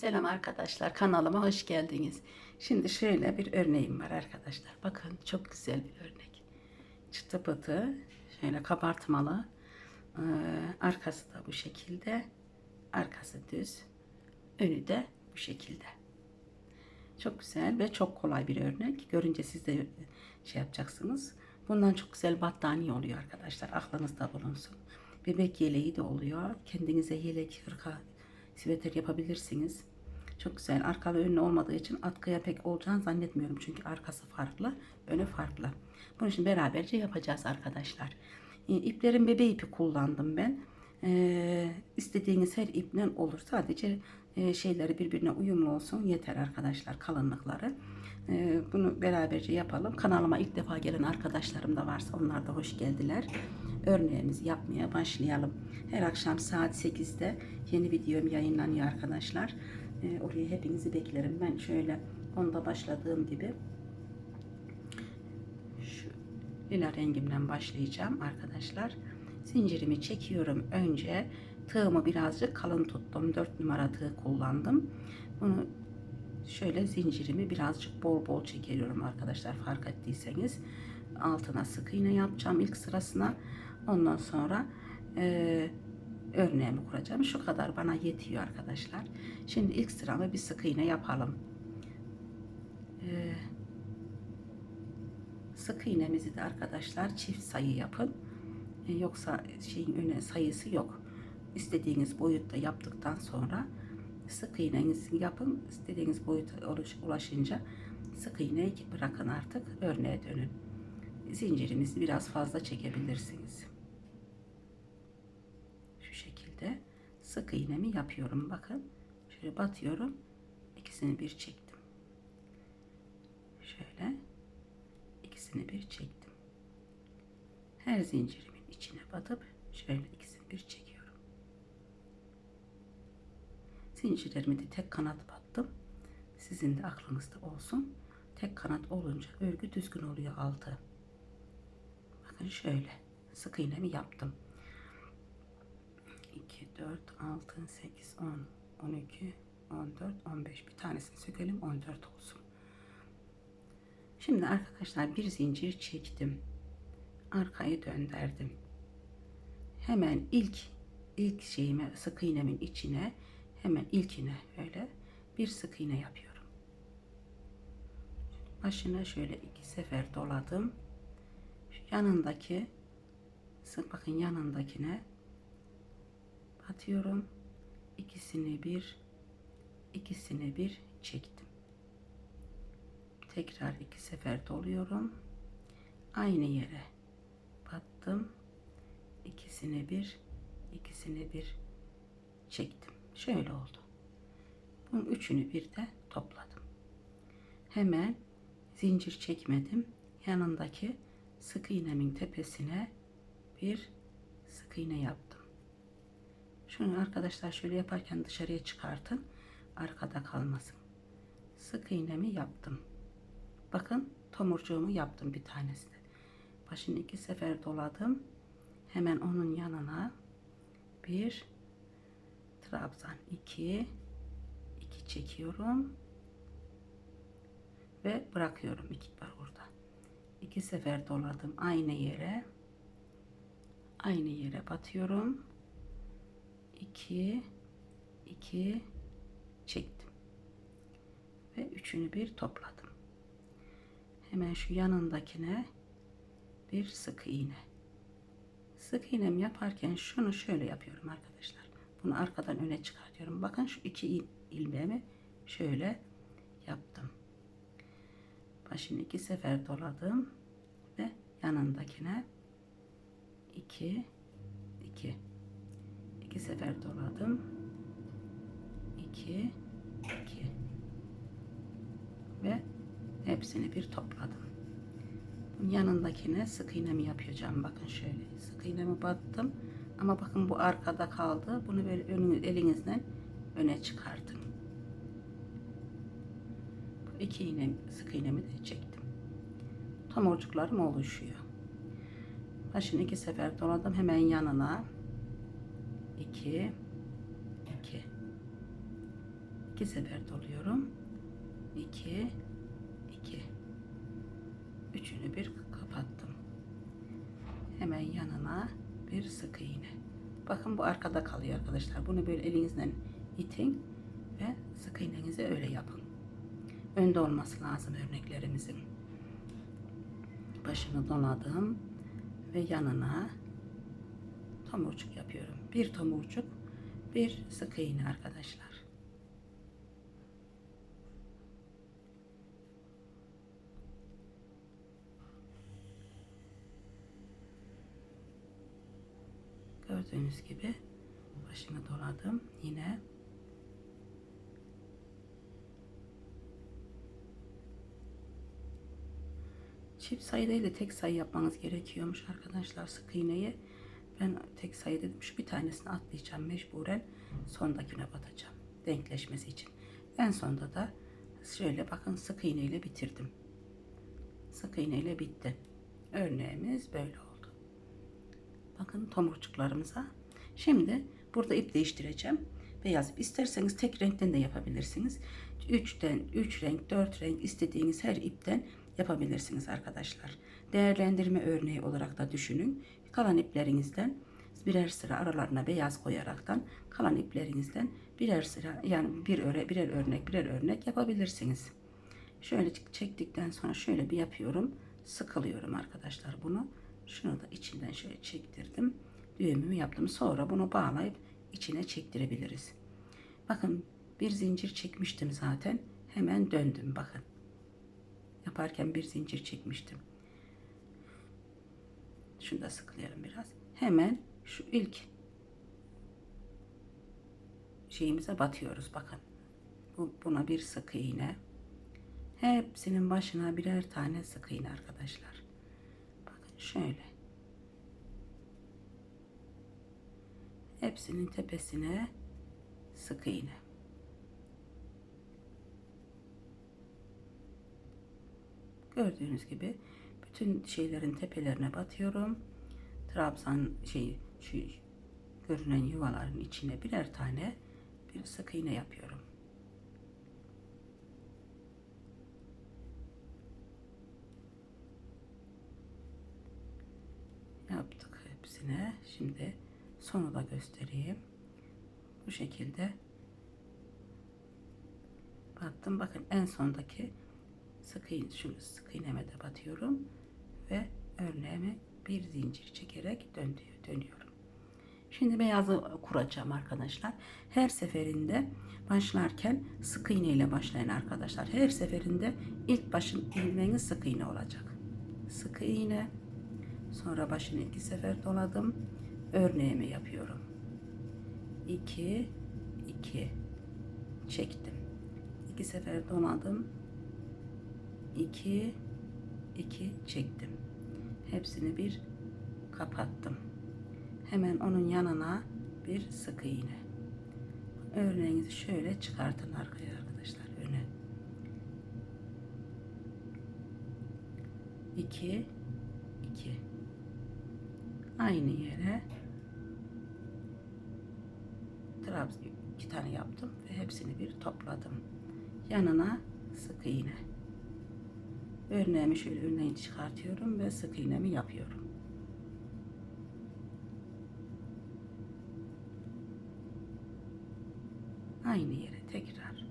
Selam arkadaşlar kanalıma hoş geldiniz. Şimdi şöyle bir örneğim var arkadaşlar. Bakın çok güzel bir örnek. Çıtı pıtı şöyle kabartmalı. Ee, arkası da bu şekilde. Arkası düz. Önü de bu şekilde. Çok güzel ve çok kolay bir örnek. Görünce siz de şey yapacaksınız. Bundan çok güzel battaniye oluyor arkadaşlar. Aklınızda bulunsun. Bebek yeleği de oluyor. Kendinize yelek, hırka, siveter yapabilirsiniz. Çok güzel. Arkalı önlü olmadığı için atkıya pek olacağını zannetmiyorum. Çünkü arkası farklı, önü farklı. Bunu şimdi beraberce yapacağız arkadaşlar. E, İplerin bebe ipi kullandım ben. E, istediğiniz her iple olur. Sadece e, şeyleri birbirine uyumlu olsun yeter arkadaşlar kalınlıkları. E, bunu beraberce yapalım. Kanalıma ilk defa gelen arkadaşlarım da varsa onlar da hoş geldiler. Örneğimizi yapmaya başlayalım. Her akşam saat 8'de yeni videom yayınlanıyor arkadaşlar. E, oraya hepinizi beklerim. Ben şöyle onda başladığım gibi şu lila rengimden başlayacağım arkadaşlar. Zincirimi çekiyorum önce. Tığımı birazcık kalın tuttum. 4 numara tığ kullandım. Bunu şöyle zincirimi birazcık bol bol çekiyorum arkadaşlar fark ettiyseniz. Altına sık iğne yapacağım ilk sırasına. Ondan sonra e, örneğimi kuracağım. Şu kadar bana yetiyor arkadaşlar. Şimdi ilk sıramı bir sık iğne yapalım. E, sık iğnemizi de arkadaşlar çift sayı yapın. E, yoksa şeyin öne sayısı yok. İstediğiniz boyutta yaptıktan sonra sık iğnenizi yapın. İstediğiniz boyuta ulaşınca sık iğneyi bırakın artık. Örneğe dönün. Zincirinizi biraz fazla çekebilirsiniz. Şu şekilde sık iğnemi yapıyorum. Bakın şöyle batıyorum. İkisini bir çektim. Şöyle ikisini bir çektim. Her zincirimin içine batıp şöyle ikisini bir çekiyorum. Zincirlerimi de tek kanat battım. Sizin de aklınızda olsun. Tek kanat olunca örgü düzgün oluyor altı. Bakın şöyle sık iğnemi yaptım. 2, 4, 6, 8, 10, 12, 14, 15. Bir tanesini sökelim 14 olsun. Şimdi arkadaşlar bir zincir çektim. Arkayı döndürdüm. Hemen ilk ilk şeyime sık iğnemin içine hemen ilkine öyle bir sık iğne yapıyorum. Başına şöyle iki sefer doladım. Şu yanındaki sık bakın yanındakine batıyorum. İkisini bir ikisini bir çektim. Tekrar iki sefer doluyorum. Aynı yere battım. İkisini bir ikisini bir çektim. Şöyle oldu. Bunun üçünü bir de topladım. Hemen zincir çekmedim. Yanındaki sık iğnemin tepesine bir sık iğne yaptım. Şunu arkadaşlar şöyle yaparken dışarıya çıkartın. Arkada kalmasın. Sık iğnemi yaptım. Bakın tomurcuğumu yaptım bir tanesini. Başını iki sefer doladım. Hemen onun yanına bir trabzan 2 2 çekiyorum ve bırakıyorum iki var orada iki sefer doladım aynı yere aynı yere batıyorum 2 2 çektim ve üçünü bir topladım hemen şu yanındakine bir sık iğne sık iğnem yaparken şunu şöyle yapıyorum arkadaşlar bunu arkadan öne çıkartıyorum. Bakın şu iki ilmeğimi şöyle yaptım. Başını iki sefer doladım ve yanındakine iki sefer doladım. iki iki ve hepsini bir topladım. Yanındakine sık iğnemi yapacağım. Bakın şöyle sık iğnemi battım ama bakın bu arkada kaldı. Bunu böyle önünü, elinizden öne çıkartın. Bu iki iğne sık iğnemi de çektim. Tomurcuklarım oluşuyor. Başını iki sefer doladım. Hemen yanına iki iki iki sefer doluyorum. 2 2 Üçünü bir kapattım. Hemen yanına bir sık iğne. Bakın bu arkada kalıyor arkadaşlar. Bunu böyle elinizden itin ve sık iğnenizi öyle yapın. Önde olması lazım örneklerimizin. Başını doladım ve yanına tomurcuk yapıyorum. Bir tomurcuk, bir sık iğne arkadaşlar. Gördüğünüz gibi başını doladım. Yine çift sayı değil de tek sayı yapmanız gerekiyormuş arkadaşlar sık iğneyi. Ben tek sayı dedim şu bir tanesini atlayacağım mecburen sondakine batacağım denkleşmesi için. En sonda da şöyle bakın sık iğne ile bitirdim. Sık iğne ile bitti. Örneğimiz böyle oldu. Bakın tomurcuklarımıza. Şimdi burada ip değiştireceğim. Beyaz ip. İsterseniz tek renkten de yapabilirsiniz. 3'ten 3 renk, 4 renk istediğiniz her ipten yapabilirsiniz arkadaşlar. Değerlendirme örneği olarak da düşünün. Kalan iplerinizden birer sıra aralarına beyaz koyaraktan kalan iplerinizden birer sıra yani bir öre, birer örnek birer örnek yapabilirsiniz. Şöyle çektikten sonra şöyle bir yapıyorum. Sıkılıyorum arkadaşlar bunu. Şunu da içinden şöyle çektirdim. Düğümümü yaptım. Sonra bunu bağlayıp içine çektirebiliriz. Bakın bir zincir çekmiştim zaten. Hemen döndüm bakın. Yaparken bir zincir çekmiştim. Şunu da sıklayalım biraz. Hemen şu ilk şeyimize batıyoruz. Bakın. Bu, buna bir sık iğne. Hepsinin başına birer tane sık iğne arkadaşlar. Bakın şöyle. Hepsinin tepesine sık iğne. Gördüğünüz gibi bütün şeylerin tepelerine batıyorum. Trabzan şey şu görünen yuvaların içine birer tane bir sık iğne yapıyorum. Yaptık hepsine. Şimdi sonu da göstereyim. Bu şekilde battım. Bakın en sondaki sık iğne, şunu sık iğneme de batıyorum ve örneğimi bir zincir çekerek dönüyorum. Şimdi beyazı kuracağım arkadaşlar. Her seferinde başlarken sık iğne ile başlayın arkadaşlar. Her seferinde ilk başın ilmeğiniz sık iğne olacak. Sık iğne. Sonra başını iki sefer doladım. Örneğimi yapıyorum. 2 2 çektim. İki sefer doladım. 2 2 çektim. Hepsini bir kapattım. Hemen onun yanına bir sık iğne. Örneğinizi şöyle çıkartın arkaya arkadaşlar öne. 2 2 aynı yere trabzan iki tane yaptım ve hepsini bir topladım. Yanına sık iğne. Örneğimi şöyle örneğini çıkartıyorum ve sık iğnemi yapıyorum. Aynı yere tekrar.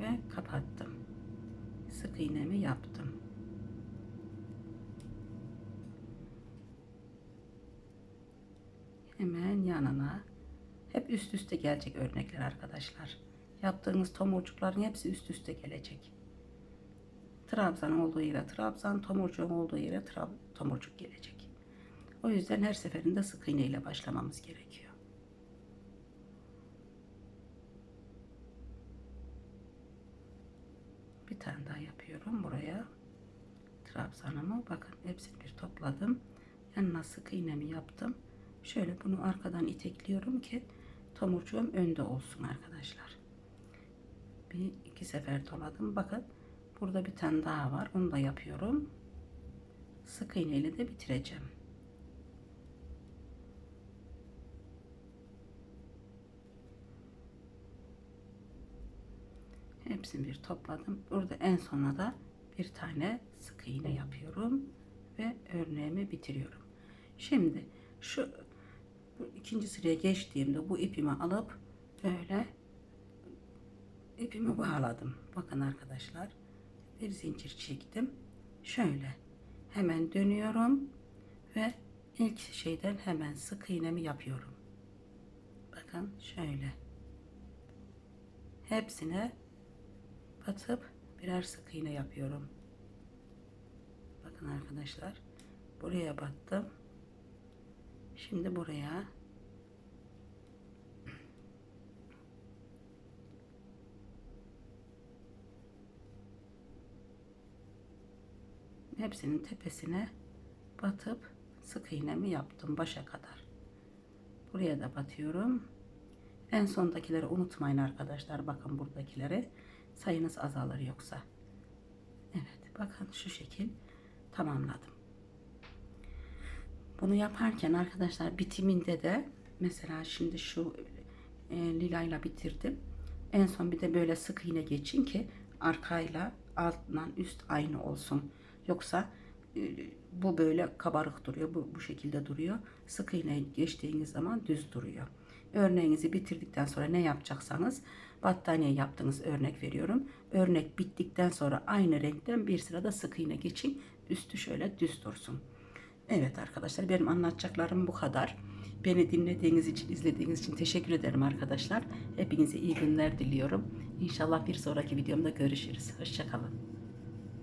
Ve kapattım. Sık iğnemi yaptım. Hemen yanına hep üst üste gelecek örnekler arkadaşlar. Yaptığınız tomurcukların hepsi üst üste gelecek. Trabzan olduğu yere trabzan, tomurcuğun olduğu yere trab tomurcuk gelecek. O yüzden her seferinde sık iğne ile başlamamız gerekiyor. Bir tane daha yapıyorum buraya. Trabzanımı bakın hepsini bir topladım. Yanına sık iğnemi yaptım. Şöyle bunu arkadan itekliyorum ki tomurcuğum önde olsun arkadaşlar bir iki sefer doladım. Bakın burada bir tane daha var. Onu da yapıyorum. Sık iğneyle de bitireceğim. Hepsini bir topladım. Burada en sona da bir tane sık iğne yapıyorum ve örneğimi bitiriyorum. Şimdi şu ikinci sıraya geçtiğimde bu ipimi alıp böyle ipimi bağladım. Bakın arkadaşlar bir zincir çektim. Şöyle hemen dönüyorum ve ilk şeyden hemen sık iğnemi yapıyorum. Bakın şöyle. Hepsine batıp birer sık iğne yapıyorum. Bakın arkadaşlar. Buraya battım. Şimdi buraya hepsinin tepesine batıp sık iğnemi yaptım başa kadar. Buraya da batıyorum. En sondakileri unutmayın arkadaşlar. Bakın buradakileri. Sayınız azalır yoksa. Evet bakın şu şekil tamamladım. Bunu yaparken arkadaşlar bitiminde de mesela şimdi şu e, lilayla bitirdim. En son bir de böyle sık iğne geçin ki arkayla altla üst aynı olsun. Yoksa e, bu böyle kabarık duruyor. Bu, bu şekilde duruyor. Sık iğne geçtiğiniz zaman düz duruyor. Örneğinizi bitirdikten sonra ne yapacaksanız battaniye yaptığınız örnek veriyorum. Örnek bittikten sonra aynı renkten bir sırada sık iğne geçin. Üstü şöyle düz dursun. Evet arkadaşlar benim anlatacaklarım bu kadar. Beni dinlediğiniz için, izlediğiniz için teşekkür ederim arkadaşlar. Hepinize iyi günler diliyorum. İnşallah bir sonraki videomda görüşürüz. Hoşçakalın.